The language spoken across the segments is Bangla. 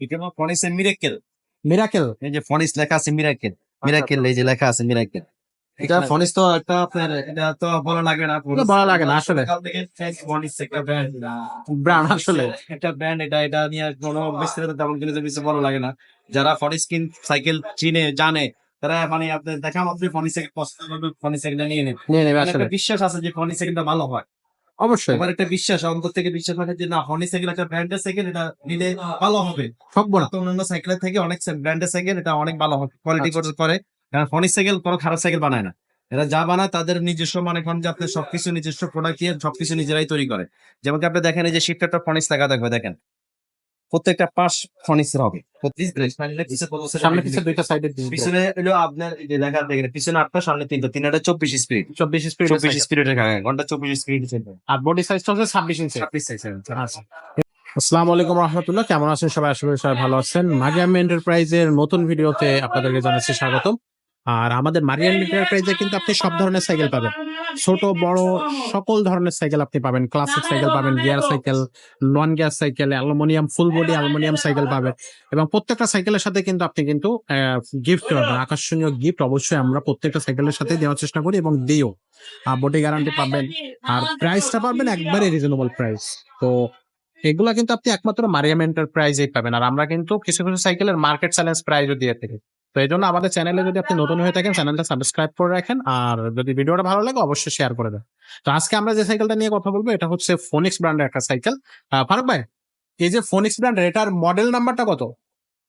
এটা আমার ফনিসের মিরাকেল মিরাকেল এই যে ফনিস লেখা আছে মিরাকেল মিরাকেল এই যে লেখা আছে মিরাকেল এটা ফনিস তো একটা আপনার এটা তো বলা লাগবে না এটা বলা লাগে না, আসলে। ফনিস একটা ব্র্যান্ড ব্রান্ড আসলে। একটা ব্র্যান্ড এটা এটা নিয়ে কোনো বিস্তারিত তেমন কিছু কিছু বলা লাগে না। যারা ফনিস কিন সাইকেল চিনে জানে তারা মানে আপনার দেখা মাত্র ফনিস পছন্দ করবে ফনিস নিয়ে নেবে। নিয়ে নেবে মানে আসলে। বিশ্বাস আছে যে ফনিস ভালো হয়। অবশ্যই। আমার একটা বিশ্বাস অন্তর থেকে বিশ্বাস রাখে যে না হনি সাইকেল একটা ব্র্যান্ডের সাইকেল এটা নিলে ভালো হবে। সব না তো অন্যান্য সাইকেলের থেকে অনেক ব্র্যান্ডের সাইকেল এটা অনেক ভালো হবে। কোয়ালিটি করে কারণ হনি সাইকেল কোনো খারাপ সাইকেল বানায় না। এরা যা বানায় তাদের নিজস্ব মানে এখন যে আপনার সবকিছু নিজস্ব প্রোডাক্ট দিয়ে সবকিছু নিজেরাই তৈরি করে। যেমন কি আপনি দেখেন এই যে শিফটারটা ফনিস থাকা দেখবে দেখেন। প্রত্যেকটা পাশ ফনিসের হবে। সামনে পিছনে দুইটা সাইডে পিছনে হলো আপনার যে দেখা দেখেন পিছনে আটটা সামনে তিনটা তিনটা চব্বিশ স্পিড চব্বিশ স্পিড চব্বিশ স্পিডের ঘণ্টা চব্বিশ স্পিড আর বডি সাইজ হচ্ছে ছাব্বিশ ইঞ্চি ছাব্বিশ সাইজ আচ্ছা। আসসালামু আলাইকুম রহমতুল্লাহ কেমন আছেন সবাই? আশা করি সবাই ভালো আছেন। মারিয়াম এন্টারপ্রাইজের নতুন ভিডিওতে আপনাদেরকে জানাচ্ছি স্বাগতম। আর আমাদের মারিয়াম এন্টারপ্রাইজে কিন্তু আপনি সব ধরনের সাইকেল পাবেন ছোট বড় সকল ধরনের সাইকেল আপনি পাবেন ক্লাসিক সাইকেল পাবেন gear cycle non gear cycle aluminium full body aluminium cycle পাবেন এবং প্রত্যেকটা সাইকেলের সাথে কিন্তু আপনি কিন্তু গিফট পাবেন আকর্ষণীয় গিফট অবশ্যই আমরা প্রত্যেকটা সাইকেলের সাথে দেওয়ার চেষ্টা করি এবং দিও বডি গ্যারান্টি পাবেন আর প্রাইসটা পাবেন একবারে রিজনেবল প্রাইস তো এগুলা কিন্তু আপনি একমাত্র মারিয়াম এন্টারপ্রাইজেই পাবেন আর আমরা কিন্তু কিছু কিছু সাইকেলের মার্কেট চ্যালেঞ্জ প্রাইজও দিয়ে থাকি তো এই জন্য আমাদের চ্যানেলে যদি আপনি নতুন হয়ে থাকেন চ্যানেলটা সাবস্ক্রাইব করে রাখেন। আর যদি ভিডিওটা ভালো লাগে অবশ্যই শেয়ার করে দেন। তো আজকে আমরা যে সাইকেলটা নিয়ে কথা বলব এটা হচ্ছে ফোনিক্স ব্র্যান্ডের একটা সাইকেল ফারুক ভাই এই যে ফোনিক্স ব্র্যান্ডের এটার মডেল নাম্বারটা কত?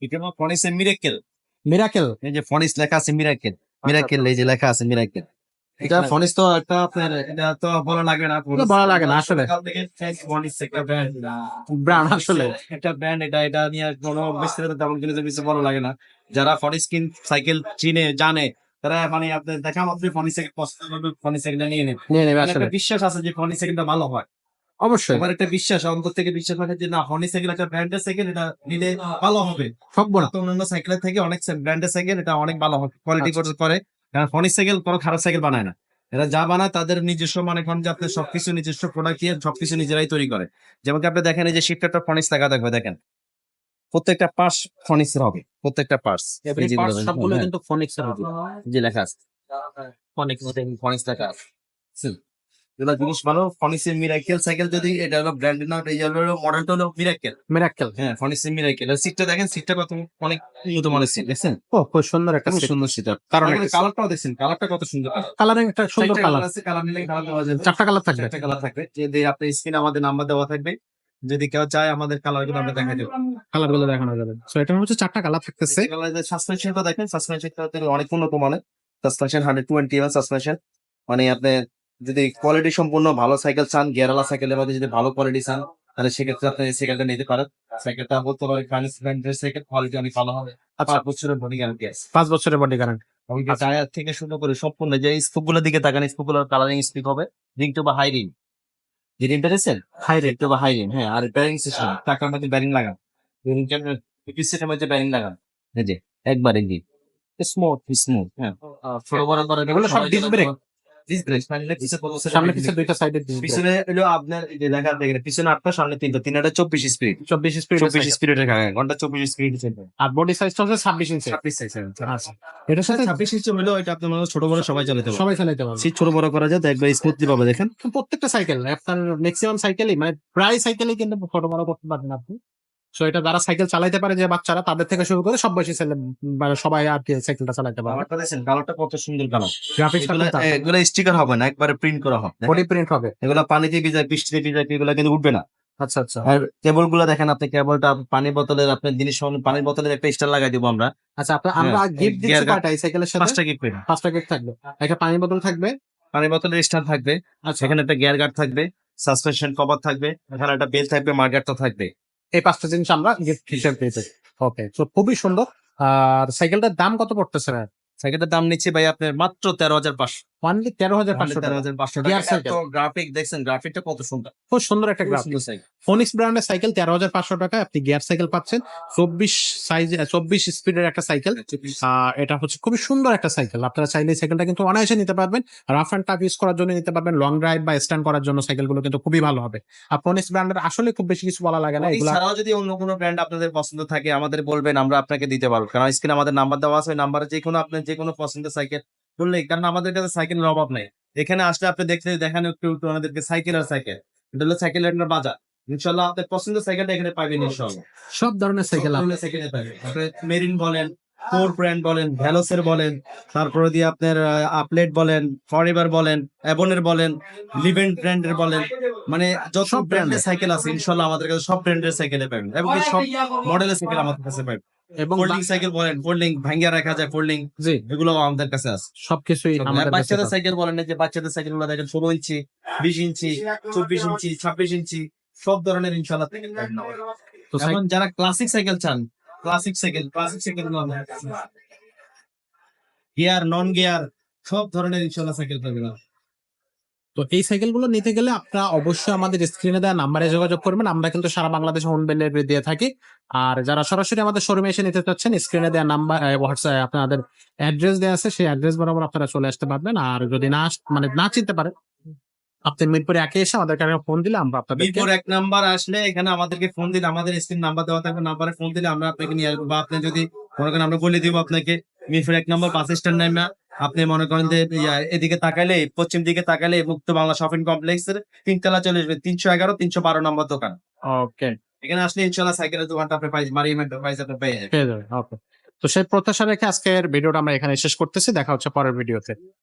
এটা ফনিসের মিরাকেল মিরাকেল এই যে ফনিস লেখা আছে মিরাকেল মিরাকেল এই যে লেখা আছে মিরাকেল এটা ফনিস তো একটা আপনার এটা তো বলা লাগবে না এটা বলা লাগে না, আসলে। ফনিস একটা ব্র্যান্ড ব্র্যান্ড আসলে। একটা ব্র্যান্ড এটা এটা নিয়ে কোনো বিস্তারিত তেমন কিছু বলা লাগে না। যারা ফনিস কিন সাইকেল চিনে জানে তারা মানে আপনার দেখা মাত্র ফনি সাইকেল পছন্দ করবে ফনিস সাইকেলটা নিয়ে নেবে। নিয়ে নেবে মানে আসলে। একটা বিশ্বাস আছে যে ফনিস সাইকেলটা ভালো হয়। অবশ্যই। আমার একটা বিশ্বাস অন্তর থেকে বিশ্বাস রাখে যে না ফনিস সাইকেল একটা ব্র্যান্ডের সাইকেল এটা নিলে ভালো হবে। সব না তো অন্যান্য সাইকেলের থেকে অনেক ব্র্যান্ডের সাইকেল এটা অনেক ভালো হবে কোয়ালিটি করে। কারণ ফনিস সাইকেল কোনো খারাপ সাইকেল বানায় না। এরা যা বানায় তাদের নিজস্ব মানে এখন যে আপনার সবকিছু নিজস্ব প্রোডাক্ট দিয়ে সবকিছু নিজেরাই তৈরি করে। যেমন কি আপনি দেখেন এই যে শিফটারটা ফনিস লাগা থাকবে দেখেন। প্রত্যেকটা পাশ ফনিসের হবে। প্রত্যেকটা পার্স সবগুলো কিন্তু ফোনিক্স এর হবে। যে লেখা আছে। ফনিক্স ফনিক্স লেখা আছে। এগুলো জিনিস ভালো ফনিসের মিরাকেল সাইকেল যদি এটা হলো ব্র্যান্ডের নাম এই হলো মডেলটা হলো মিরাকেল মিরাকেল হ্যাঁ ফনিসের মিরাকেল সিটটা দেখেন সিটটা কত? অনেক উন্নত মানের সিট দেখছেন? ও খুব সুন্দর একটা খুব সুন্দর সেটা কারণ কালারটাও দেখছেন কালারটা কত সুন্দর। কালারিং একটা সুন্দর কালার আছে কালার নিলে কালার দেওয়া যাবে। চারটা কালার থাকবে। চারটা কালার থাকবে। যদি আপনার স্ক্রিনে আমাদের নাম্বার দেওয়া থাকবে। যদি কেউ চায় আমাদের কালারগুলো আমরা দেখা দেবো। কালারগুলো দেখানো যাবে। সো এটা হচ্ছে চারটা কালার থাকতেছে। সাসপেনশনটা দেখেন সাসপেনশনটা অনেক উন্নত মানের। Suspension hundred twenty M suspension মানে আপনি যদি কোয়ালিটি সম্পূর্ণ ভালো সাইকেল চান গিয়ারওয়ালা সাইকেলের মধ্যে যদি ভালো কোয়ালিটি চান তাহলে সেক্ষেত্রে আপনি এই সাইকেলটা নিতে পারেন। সাইকেলটা বলতে পারেন ফাইন্যান্স ব্র্যান্ডের সাইকেল কোয়ালিটি অনেক ভালো হবে। আচ্ছা। পাঁচ বছরের বডি গ্যারান্টি আছে। পাঁচ বছরের বডি গ্যারান্টি টায়ার থেকে শুরু করে সম্পূর্ণ যে স্কুপগুলোর দিকে তাকান স্কুপগুলোর কালারিং স্পিক হবে। রিং টু বা হাই রিং রিংটা দেখছেন হাই রিং টু বা হাই রিং হ্যাঁ আর ব্যারিং সিস্টেম টাকার মধ্যে ব্যারিং লাগান সিস্টেমের মধ্যে ব্যারিং লাগান হ্যাঁ যে একবার ইঞ্জিন স্মুথ স্মুথ হ্যাঁ সব disc ডিস ব্রেক সামনে পিছনে দুইটা সাইডে পিছনে হলো আপনার যে দেখা দেখেন পিছনে আটটা সামনে তিনটা তিনটা চব্বিশ স্পিড চব্বিশ স্পিড চব্বিশ স্পিডের ঘণ্টা চব্বিশ স্পিড আর বডি হচ্ছে ছাব্বিশ ইঞ্চি ছাব্বিশ সাইজ আচ্ছা। এটার সাথে ছাব্বিশ ইঞ্চি হলো এটা আপনার মনে হয় ছোট বড় সবাই চালাতে সবাই চালাইতে পারবে। সিট ছোট বড় করা যায় তো একবার স্মুথলি পাবে দেখেন। প্রত্যেকটা সাইকেল আপনার ম্যাক্সিমাম সাইকেলই মানে প্রায় সাইকেলই কিন্তু ছোট বড় করতে পারবেন আপনি। সো এটা যারা সাইকেল চালাইতে পারে যে বাচ্চারা তাদের থেকে শুরু করে সব বয়সী ছেলে মানে সবাই আর কি সাইকেলটা চালাতে পারবে। কালারটা দেখছেন কালারটা কত সুন্দর কালার গ্রাফিক্স এগুলো স্টিকার হবে না একবারে প্রিন্ট করা হবে। বডি প্রিন্ট হবে। এগুলো পানিতে ভিজায় বৃষ্টিতে ভিজায় এগুলো কিন্তু উঠবে না। আচ্ছা আচ্ছা। আর কেবলগুলো দেখেন আপনি কেবলটা পানি বোতলের আপনার জিনিস পানির বোতলের একটা স্টার লাগাই দিব আমরা। আচ্ছা আপনার আমরা হ্যাঁ, গিফট দিচ্ছি কয়টা এই সাইকেলের সাথে? পাঁচটা গিফট পাঁচটা গিফট থাকবে। একটা পানি বোতল থাকবে। পানি বোতলের স্টার থাকবে। আচ্ছা। সেখানে একটা গিয়ার গার্ড থাকবে। সাসপেনশন কভার থাকবে। এখানে একটা বেল থাকবে মার্গার তো থাকবে। এই পাঁচটা জিনিস আমরা গিফট হিসেবে পেয়েছি ওকে তো খুবই সুন্দর। আর সাইকেলটার দাম কত পড়তেছে সাইকেলটার দাম নিচ্ছে ভাই আপনার মাত্র তেরো হাজার পাঁচশো। অনলি তেরো হাজার পাঁচশো তেরো হাজার পাঁচশো টাকা। গ্রাফিক দেখছেন গ্রাফিকটা কত সুন্দর। খুব সুন্দর একটা খুব গ্রাফ সুন্দর cycle। ফোনিক্স ব্র্যান্ডের সাইকেল তেরো হাজার পাঁচশো টাকা আপনি গিয়ার সাইকেল পাচ্ছেন। চব্বিশ সাইজ চব্বিশ স্পিডের একটা সাইকেল এটা হচ্ছে খুবই সুন্দর একটা সাইকেল আপনারা চাইলে এই সাইকেলটা কিন্তু অনায়াসে নিতে পারবেন। রাফ অ্যান্ড টাফ ইউজ করার জন্য নিতে পারবেন। লং ড্রাইভ বা স্ট্যান্ড করার জন্য সাইকেলগুলো কিন্তু খুবই ভালো হবে। আর ফোনিক্স ব্র্যান্ডের আসলে খুব বেশি কিছু বলা লাগে না। এছাড়াও যদি অন্য কোনো ব্র্যান্ড আপনাদের পছন্দ থাকে আমাদের বলবেন আমরা আপনাকে দিতে পারব। কারণ স্ক্রিনে আমাদের নাম্বার দেওয়া আছে। ওই নাম্বারে যে কোনো আপনার যে কোনো পছন্দের সাইকেল বললে কারণ আমাদের কাছে সাইকেলের অভাব নেই। এখানে আসলে আপনি দেখতে দেখান একটু একটু আমাদেরকে সাইকেল আর সাইকেল এটা হলো সাইকেলের একটা বাজার। ইনশাল্লাহ আপনার পছন্দের সাইকেলটা এখানে পাবেন ইনশাল্লাহ সব ধরনের সাইকেল সাইকেলে পাবেন। আপনি মেরিন বলেন ফোর ব্র্যান্ড বলেন ভ্যালোসের বলেন তারপরে দিয়ে আপনার আপলেট বলেন ফরএভার বলেন অ্যাবনের বলেন লিভেন্ট ব্র্যান্ডের বলেন মানে যত ব্র্যান্ডের সাইকেল আছে ইনশাল্লাহ আমাদের কাছে সব ব্র্যান্ডের সাইকেলে পাবেন। এবং সব মডেলের সাইকেল আমাদের কাছে পাবেন। এবং ফোল্ডিং সাইকেল বলেন ফোল্ডিং ভাঙ্গিয়া রাখা যায় ফোল্ডিং জি। এগুলো আমাদের কাছে আছে। সবকিছুই আমাদের বাচ্চাদের সাইকেল বলেন যে বাচ্চাদের সাইকেলগুলো দেখেন ষোলো ইঞ্চি বিশ ইঞ্চি চব্বিশ ইঞ্চি ছাব্বিশ ইঞ্চি সব ধরনের ইনশাল্লাহ এখন যারা ক্লাসিক সাইকেল চান classic cycle classic cycle gear non gear সব ধরনের ইনশাল্লাহ সাইকেল পাবেন। তো এই সাইকেলগুলো নিতে গেলে আপনারা অবশ্যই আমাদের স্ক্রিনে দেওয়া নাম্বারে যোগাযোগ করবেন। আমরা কিন্তু সারা বাংলাদেশে হোম ডেলিভারি দিয়ে থাকি। আর যারা সরাসরি আমাদের শোরুমে এসে নিতে চাচ্ছেন স্ক্রিনে দেওয়া নাম্বার হোয়াটসঅ্যাপ আপনাদের অ্যাড্রেস দেওয়া আছে, সেই অ্যাড্রেস বরাবর আপনারা চলে আসতে পারবেন। আর যদি না মানে না চিনতে পারেন, আপনি মিরপুরে একে এসে আমাদের কাছে ফোন দিলে আমরা আপনাদেরকে মিরপুর এক নাম্বার আসলে এখানে আমাদেরকে ফোন দিলে, আমাদের স্ক্রিন নাম্বার দেওয়া থাকবে নাম্বারে ফোন দিলে আমরা আপনাকে নিয়ে আসব। বা আপনি যদি মনে আমরা বলে দিব আপনাকে, মিরপুর এক নাম্বার বাস স্ট্যান্ড নামে। আপনি মনে করেন যে এদিকে তাকাইলে পশ্চিম দিকে তাকাইলে মুক্ত বাংলা শপিং কমপ্লেক্সের তিনতলা চলে আসবে তিনশো এগারো তিনশো বারো নম্বর দোকান। ওকে এখানে আসলে ইনশাল্লাহ সাইকেলের দোকানটা আপনি পাই মারিয়াম এন্টারপ্রাইজ আপনি পেয়ে যাবেন। পেয়ে যাবেন ওকে তো সেই প্রত্যাশা রেখে আজকের ভিডিওটা আমরা এখানে শেষ করতেছি দেখা হচ্ছে পরের ভিডিওতে।